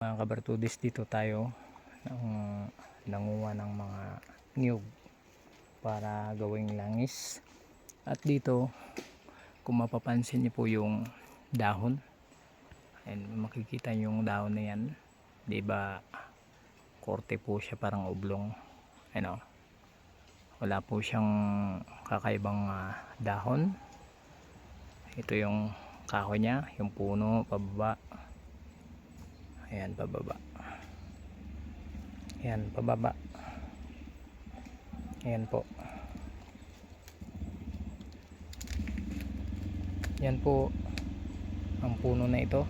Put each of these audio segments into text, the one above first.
mga kabartudis dito tayo ng nanguha ng mga niyog para gawing langis. At dito kung mapapansin niyo po yung dahon. And makikita yung dahon na yan. Di ba korte po siya parang oblong. Ano wala po siyang kakaibang ah, dahon. Ito yung kahoy niya yung puno pababa Ayan, pababa. Ayan, pababa. Ayan po. Yan po ang puno na ito.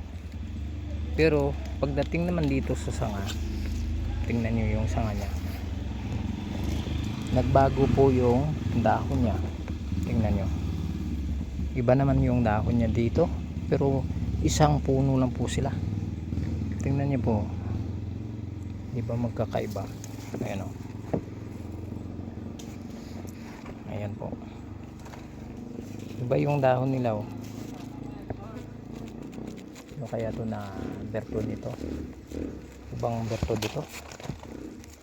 Pero pagdating naman dito sa sanga, tingnan nyo yung sanga niya. Nagbago po yung dahon niya. Tingnan nyo. Iba naman yung dahon niya dito. Pero isang puno lang po sila tingnan niyo po. Di ba magkakaiba? Ayan o. Ayan po. Iba yung dahon nila o. Ano kaya to na berto nito ibang berto dito?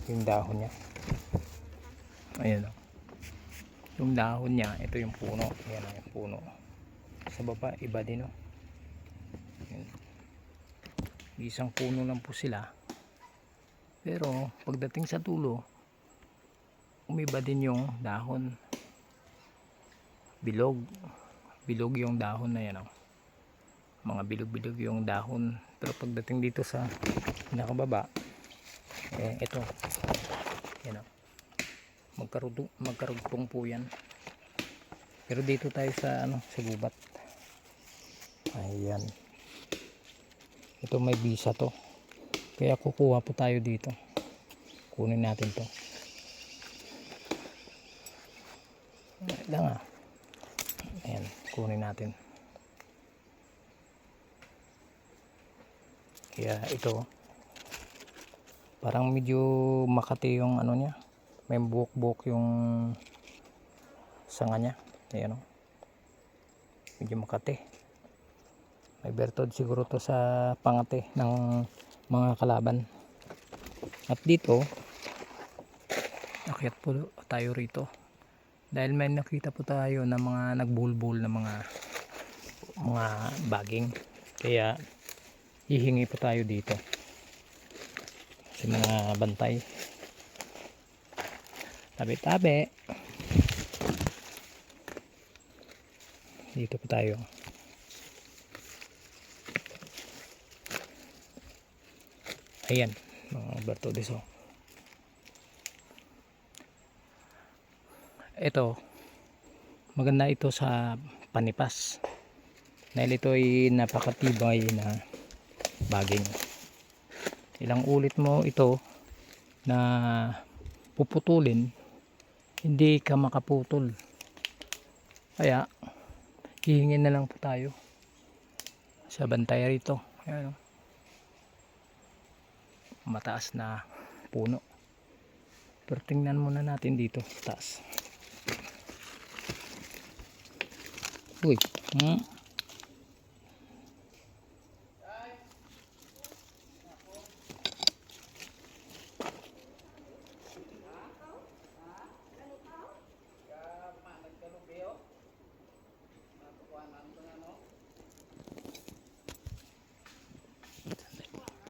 Yung dahon niya. Ayan o. Yung dahon niya ito yung puno. Ayan o yung puno. Sa baba iba din o. Ayan isang puno lang po sila. Pero pagdating sa tulo umiba din yung dahon. Bilog. Bilog yung dahon na yan oh. mga bilog bilog yung dahon. Pero pagdating dito sa nakababa eh ito yan oh. magkarugtong, magkarugtong po yan. Pero dito tayo sa ano sa gubat. Ayan ito may visa to. Kaya kukuha po tayo dito. Kunin natin to. Lang ah ayan kunin natin. Kaya ito parang medyo makati yung ano niya. May buhok buhok yung sanga niya. Ayan o medyo makati may bertod siguro to sa pangate ng mga kalaban. At dito akyat po tayo rito. Dahil may nakita po tayo na mga nagbulbul na mga mga baging. Kaya hihingi po tayo dito. Sa mga bantay. Tabi tabi dito po tayo ayan mga bertodes oh. ito maganda ito sa panipas. Dahil ito ay napakatibay na baging ilang ulit mo ito na puputulin hindi ka makaputol. Kaya hihingin na lang po tayo sa bantay rito. Ayan. oh mataas na puno pero tingnan muna natin dito taas uy hmm?